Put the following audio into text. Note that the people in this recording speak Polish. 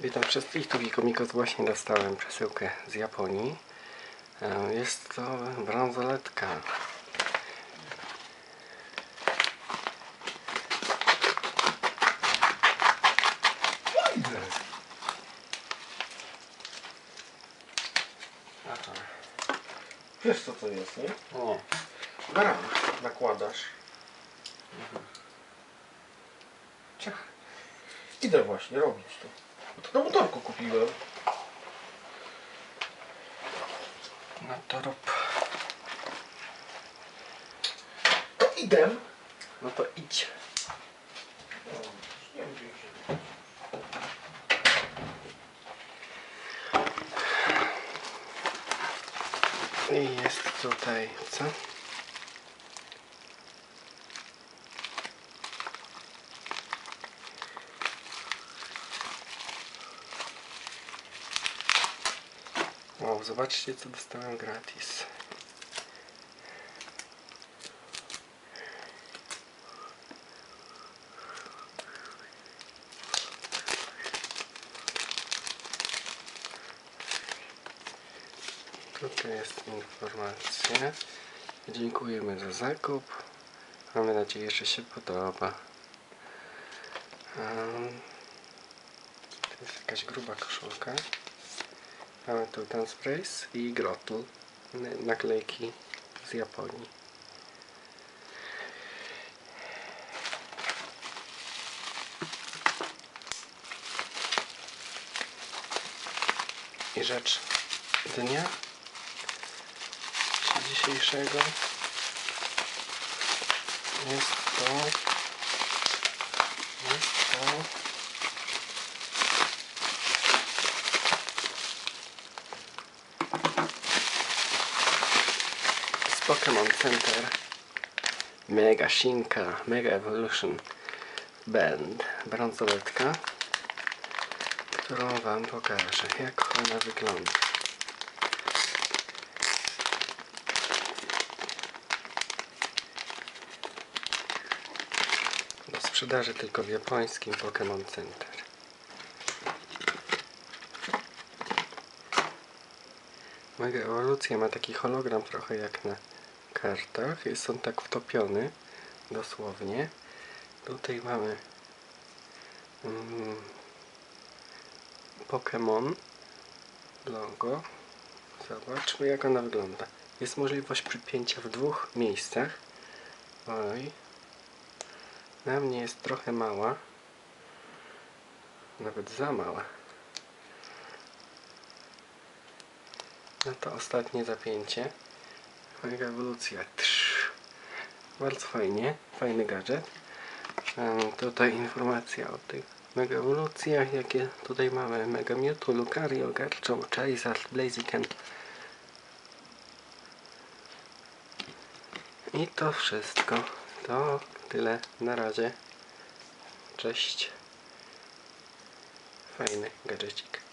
Witam wszystkich, tu Wikomikos. Właśnie dostałem przesyłkę z Japonii. E, Jest to bransoletka. Aha. Wiesz co to jest, nie? Nie. Na ramach nakładasz. Ciach. Idę właśnie robić to. Bo to na motorku kupiłem. No to rób. To idę. No to idź. I jest tutaj, co? O, zobaczcie co dostałem gratis. Tutaj jest informacja. Dziękujemy za zakup. Mamy nadzieję, że się podoba. Em, To jest jakaś gruba koszulka. Mamy tu ten sprays i grotl. Naklejki z Japonii. I rzecz dnia dzisiejszego jest to jest to z Pokémon Center. Mega Shinka Mega Evolution Band. Bransoletka którą wam pokażę jak ona wygląda. Do sprzedaży tylko w japońskim Pokémon Center. Mega ewolucja ma taki hologram trochę jak na kartach. Jest on tak wtopiony dosłownie. Tutaj mamy mm, Pokémon logo. Zobaczmy jak ona wygląda. Jest możliwość przypięcia w dwóch miejscach. Oj, na mnie jest trochę mała. Nawet za mała. No to ostatnie zapięcie. Mega ewolucja. Trz. Bardzo fajnie. Fajny gadżet. Em, Tutaj informacja o tych mega ewolucjach, jakie tutaj mamy. Mega Mewtwo, Lucario, Garchomp, Charizard, Blaziken. I to wszystko. To tyle na razie. Cześć. Fajny gadżecik.